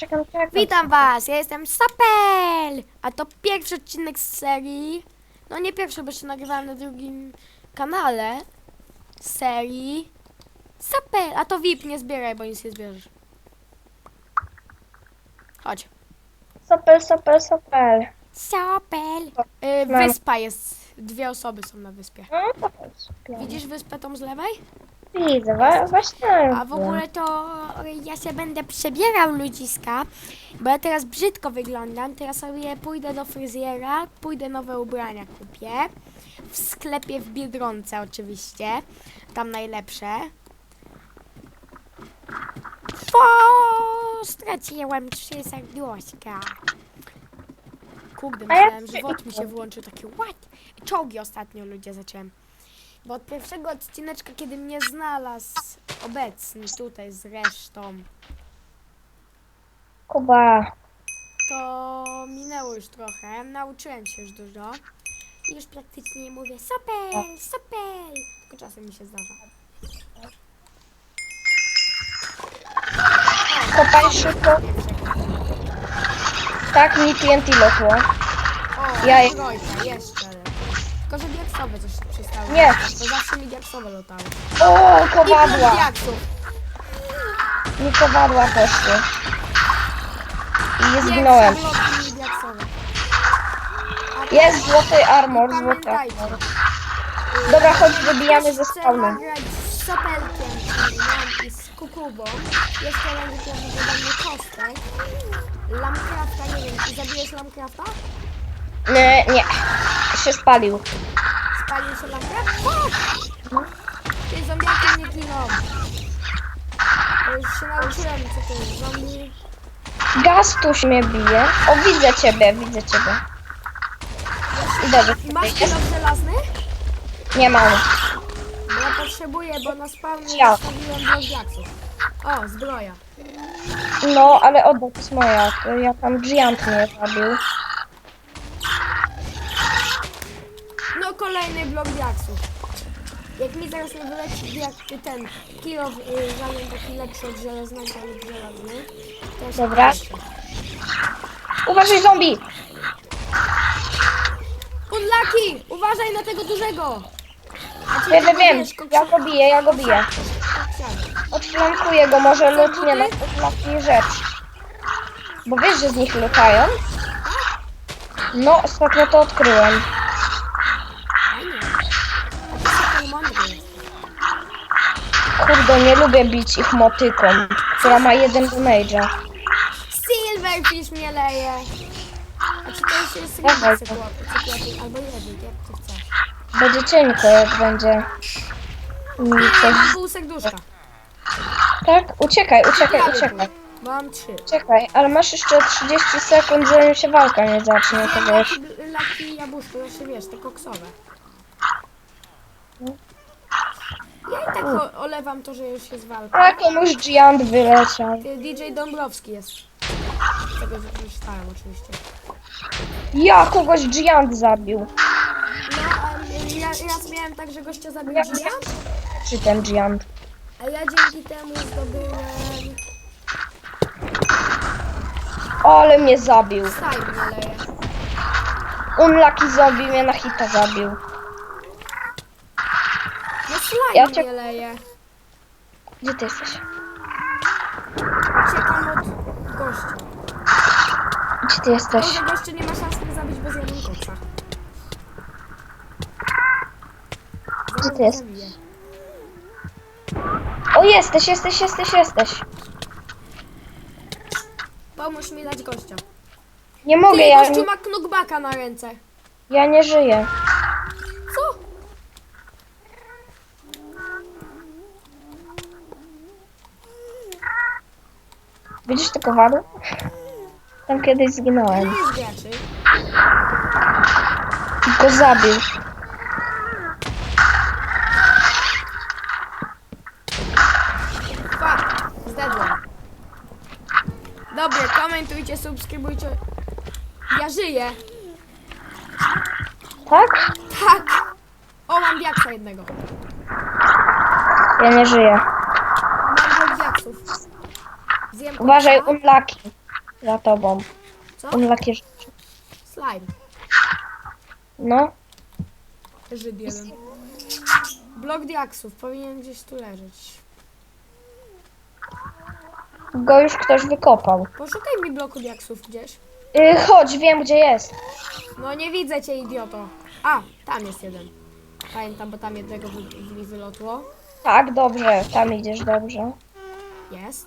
czekam, czekam. Witam was, ja jestem Sapel! A to pierwszy odcinek z serii. No nie pierwszy, bo się nagrywałem na drugim kanale. Z serii. Sapel! A to VIP nie zbieraj, bo nic nie zbierzesz. Chodź. Sopel, sopel, sopel. Sapel! Y, Mam. wyspa jest. Dwie osoby są na wyspie. No, sopel. Widzisz wyspę tą z lewej? Widzę, wa- właśnie. A w ogóle to ja się będę przebierał ludziska, bo ja teraz brzydko wyglądam. Teraz sobie pójdę do fryzjera, pójdę nowe ubrania kupię. W sklepie w Biedronce oczywiście. Tam najlepsze. O, straciłem trzy serduszka. Kurde, A ja myślałem, że wod mi się włączył taki what? Czołgi ostatnio ludzie zacząłem. Bo od pierwszego odcineczka, kiedy mnie znalazł obecny tutaj z resztą, Kuba. to minęło już trochę. Nauczyłem się już dużo. I już praktycznie nie mówię sopel, sopel. Tylko czasem mi się zdarza. Kopaj szybko. Tak, mi TNT lotło. O, Ja-. Trojka, jeszcze. Tylko, że diaksowe coś przestało. Nie. latać, To zawsze mi diaksowe latały. O, kowadła. diaksów. Mi kowadła poszły. I Nie, zginąłem. diaksowe. A Jest złoty armor, armor. Dobra, chodź, wybijamy ze Chcę spawnem. nagrać z sopelkiem kukubą. Jeszcze będzie wydanie kostek. Lamcrafta, nie wiem, czy zabijesz Lamcrafta? Nie, nie. Się spalił. Spalił się Lamcraft? Fuck! Ty zombiaki mnie giną. Już się nauczyłem, co to jest zombie. Gaz tuś mnie bije. O, widzę ciebie, widzę ciebie. Idę do ciebie. Masz Jest? kilo żelazny? Nie mam. Potrzebuję, bo na spawnie Ja. zostawiłem. O, zbroja. No, ale oddać jest moja. To ja tam Giant mnie zabił. No kolejny blok diaksów. Jak mi zaraz nie wyleci diak, ten kilo y, zamiast taki lepszy od żelaznego lub żelazny. To Dobra. Uważaj, zombie! Unlucky! Uważaj na tego dużego! Wiem, wiem, wiem. Ja go biję, ja go biję. Odflankuję go, może lutnie na takiej rzecz. Bo wiesz, że z nich lutają? No, ostatnio to odkryłem. Kurde, nie lubię bić ich motyką, która ma jeden damage'a. Silverfish mnie leje! A czy to jest to. cyklopi, albo jak chcesz. Będzie cienko, jak będzie mi coś... Mam pół serduszka. Tak? Uciekaj, uciekaj, uciekaj. Mam trzy. Czekaj, ale masz jeszcze 30 sekund, zanim się walka nie zacznie, to wiesz. Laki, jabłuszko, jeszcze wiesz, te koksowe. Ja i tak o, olewam to, że już jest walka. A komuś Giant wyleciał. Ty, DJ Dąbrowski jest. Z tego wykorzystałem oczywiście. Ja kogoś Giant zabił. Ja, miałem tak, że gościa zabił Giant, Czy ten Giant? a ja dzięki temu zdobyłem... Ale mnie zabił. Slime mnie leje. Unlucky zombie mnie na hita zabił. No slime Ja cię- mnie leje. Gdzie ty jesteś? Uciekam od gościa. Gdzie ty jesteś? Może goście nie ma szans mnie zabić bez jednego koksa. Gdzie ty zabiję. O, jesteś, jesteś, jesteś, jesteś. Pomóż mi dać gościa. Nie Ty, mogę, ja, gościu ma knockbacka na ręce. ja nie żyję. Co? Widzisz te kowady? Tam kiedyś Nie zginąłem. jest graczy. Go zabił. Fuck, zdedłem. Dobra, komentujcie, subskrybujcie. Ja żyję. Tak? Tak. O, mam diaksa jednego. Ja nie żyję. Mam dwóch diaksów. Zjem Uważaj, unlucky. Za tobą. Co? Unlucky rzeczy. Slime. No. Żyd jeden. Blok diaksów powinien gdzieś tu leżeć. Go już ktoś wykopał. Poszukaj mi bloku diaksów gdzieś. Yy, chodź, wiem gdzie jest. No nie widzę cię, idioto. A, tam jest jeden. Pamiętam, bo tam jednego wy, mi wylotło. Tak, dobrze, tam idziesz dobrze. Jest.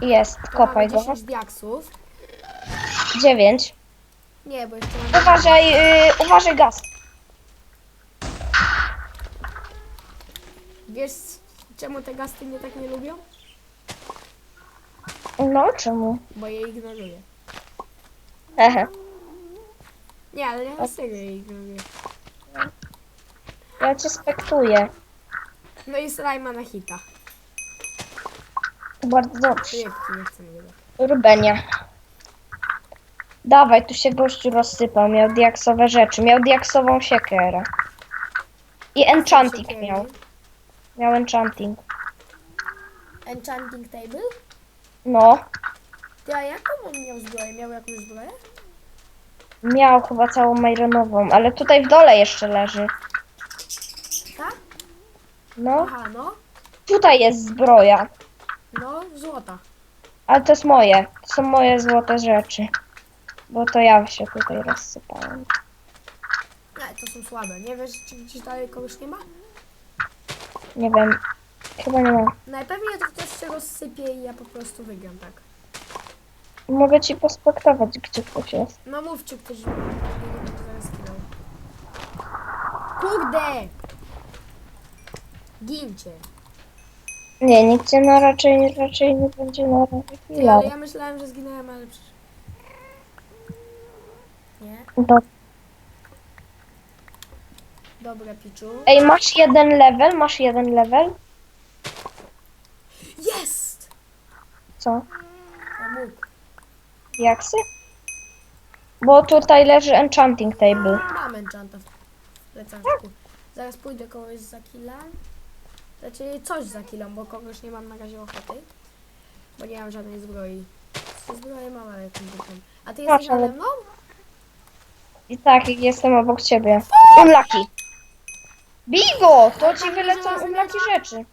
Jest, To kopaj mamy go. 10 diaksów. 9. Nie, bo jeszcze mam... Uważaj, yy, uważaj gaz. Wiesz, czemu te gasty mnie tak nie lubią? No, czemu? Bo je ignoruję. Hehe. Nie, ale ja na serio je ignoruję. Ja cię spektuję. No i slajma na hita. Bardzo dobrze. Projektu nie chcę Rubenia. Dawaj, tu się gościu rozsypał. Miał diaksowe rzeczy. Miał diaksową siekierę. I enchanting miał. Miał enchanting. Enchanting table? No. Ty, a jaką on miał zbroję? Miał jakąś zbroję? Miał chyba całą majronową, ale tutaj w dole jeszcze leży. Tak? No. Aha, no. Tutaj jest zbroja. No, złota. Ale to jest moje. To są moje złote rzeczy. Bo to ja się tutaj rozsypałem. Nie, to są słabe. Nie wiesz, czy gdzieś dalej kogoś nie ma? Nie wiem. Chyba nie ma. Najpewniej to ktoś się rozsypie i ja po prostu wygram, tak. Mogę ci pospektować, gdzie ktoś jest. No mów, czy ktoś nie będzie zaraz grał. Kurde! Gincie. Nie, nikt cię no raczej, raczej nie będzie na razie Ty, chwilał. ale ja myślałem, że zginąłem, ale przecież... Nie? Do... Dobra, Piczu. Ej, masz jeden level? Masz jeden level? Jest! Co? A mógł. Jaksy? Bo tutaj leży enchanting table. Mam enchanta w plecaczku. Zaraz pójdę kogoś za killa. Znaczy coś za killą, bo kogoś nie mam na razie ochoty. Bo nie mam żadnej zbroi. Zbroję mam, ale jakąś dupą. A ty jesteś Proszę, nade mną? I tak, jestem obok ciebie. Unlucky. Bigo! To ci wylecą unlucky rzeczy.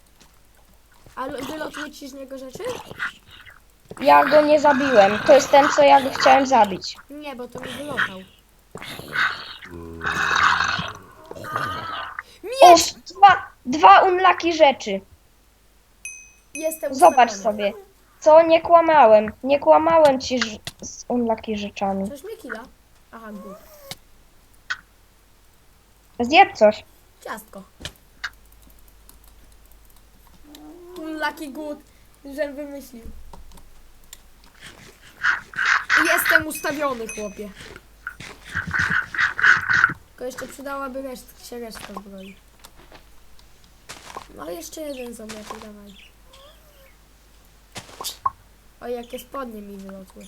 A lo- ci z niego rzeczy? Ja go nie zabiłem. To jest ten, co ja go chciałem zabić. Nie, bo to mi wylotał. O, dwa, dwa unlucky rzeczy. Jestem Zobacz ustawiony. sobie. Co? Nie kłamałem. Nie kłamałem ci ż- z unlucky rzeczami. Coś mnie killa? Aha, good. Zjedz coś. Ciastko. Lucky good, że wymyślił. Jestem ustawiony, chłopie. Tylko jeszcze przydałaby reszt, się reszta zbroi. No jeszcze jeden zombiak, dawaj. O, jakie spodnie mi wylotły.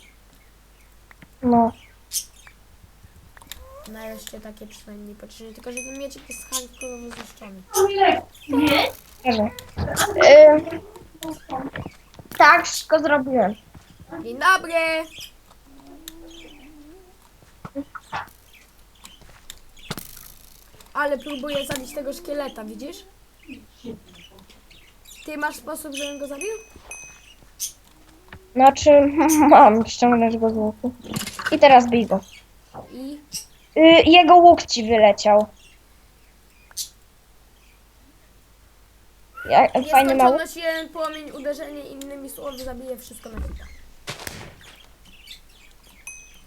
No. Nareszcie takie przynajmniej potrzebne, tylko że ten mieczek jest hardkorowo zniszczony. Ym, tak, wszystko zrobiłem. Dzień dobry! Ale próbuję zabić tego szkieleta, widzisz? Ty masz sposób, żebym go zabił? Znaczy, mam, ściągnąć go z łuku. I teraz bij go. I Y, jego łuk ci wyleciał. Ja, fajny ma łuk. nieskończoność jeden płomień, uderzenie innymi słowy zabije wszystko na hita.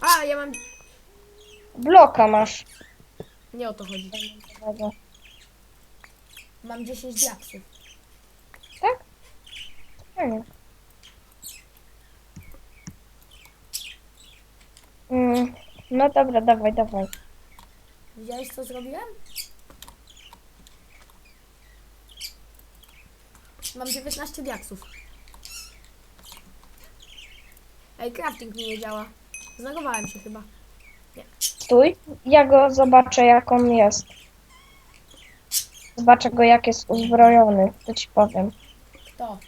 A, ja mam... Bloka masz. Nie o to chodzi. Mam 10 diaksów. Tak? Fajnie. Mm, no dobra, dawaj, dawaj. Widziałeś co zrobiłem? Mam 19 diaksów. Ej, crafting mi nie działa. Znagowałem się chyba. Stój. Ja go zobaczę, jak on jest. Zobaczę go, jak jest uzbrojony. To ci powiem. Kto?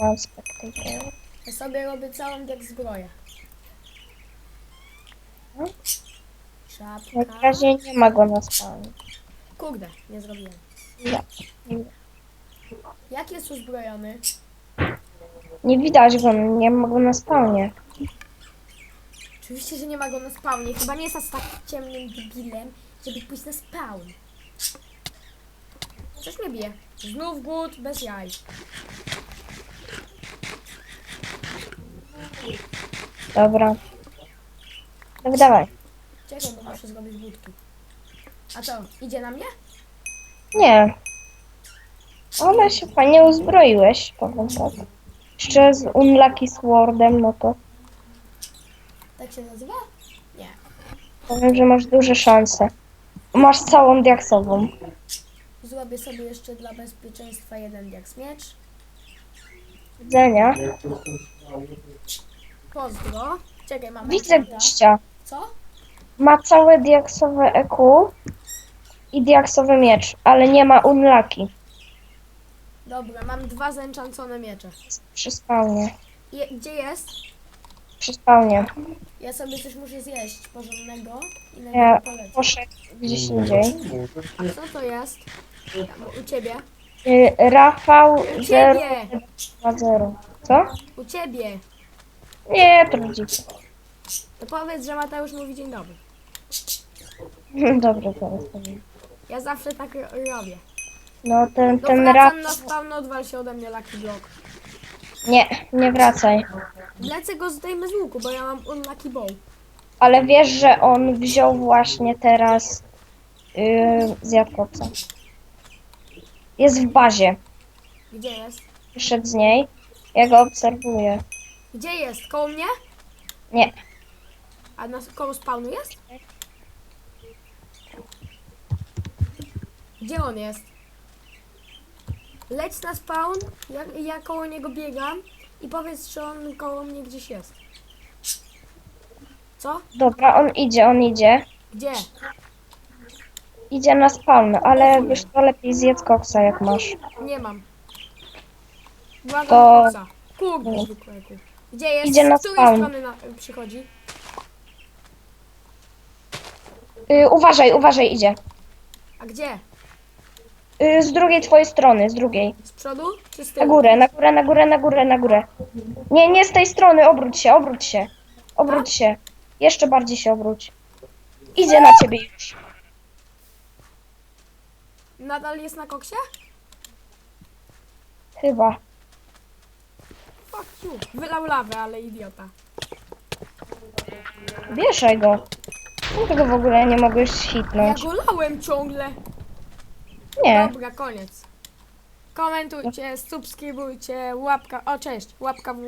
Mam spectator. Ja sobie robię całą jak zbroję. Na Szapka. razie nie ma go na spawnie. Kurde, nie zrobiłem. Nie, Jak jest uzbrojony? nie widać go, nie ma go na spawnie. Oczywiście, że nie ma go na spawnie. Chyba nie jest aż tak ciemnym debilem, żeby pójść na spawn. Coś mnie bije. Znów głód bez jaj. Dobra. Dawaj, dawaj. Czekaj, bo muszę zrobić budki. A co, idzie na mnie? Nie. Ale się fajnie uzbroiłeś, powiem tak. Jeszcze z Unlucky Swordem, no to Tak się nazywa? Nie. powiem, że masz duże szanse. Masz całą diaksową. Zrobię sobie jeszcze dla bezpieczeństwa jeden diaks miecz. Widzenia. Pozdro. Czekaj, mam Widzę Minecrafta. gościa. Co? Ma całe diaksowe EQ i diaksowy miecz, ale nie ma Unlucky. Dobra, mam dwa zenczancone miecze. Przy spawnie. Je, gdzie jest? Przy spawnie. Ja sobie coś muszę zjeść porządnego i na Ja niego polecieć. poszedł gdzieś indziej. Co to jest? U ciebie? Y, Rafał U ciebie! 020. Co? U ciebie! Nie, to rodzice. To powiedz, że Mateusz mówi dzień dobry. Dobrze, teraz powiem. Ja zawsze tak ro- robię. No ten, No ten wracam na spawn, odwal się ode mnie Lucky Block. Nie, nie wracaj. Lecę go zdejmę z łuku, bo ja mam unlucky bow. Ale wiesz, że on wziął właśnie teraz yy, koksa. Jest w bazie. Gdzie jest? Wyszedł z niej. Ja go obserwuję. Gdzie jest? Koło mnie? Nie. A na koło spawnu jest? Gdzie on jest? Leć na spawn, ja, ja koło niego biegam i powiedz, czy on koło mnie gdzieś jest. Co? Dobra, on idzie, on idzie. Gdzie? Idzie na spawn, ale wiesz to lepiej zjedz koksa jak masz. Nie mam. Błagam To-. Kurde, zwykłego. Gdzie jest? Idzie na Z której spawn. strony na, przychodzi? Yy, uważaj, uważaj, idzie. A gdzie? Yy, z drugiej twojej strony, z drugiej. Z przodu czy z Na tyłu? górę, na górę, na górę, na górę, na górę. Nie, nie z tej strony, obróć się, obróć się. Obróć się. Jeszcze bardziej się obróć. Idzie na ciebie już. Nadal jest na koksie? Chyba. Fuck you. Wylał lawę, ale idiota. Wieszaj go. Dlaczego w ogóle nie mogłeś Ja hitnąć? go lałem ciągle. Nie. Dobra, koniec. Komentujcie, subskrybujcie, łapka, o cześć, łapka w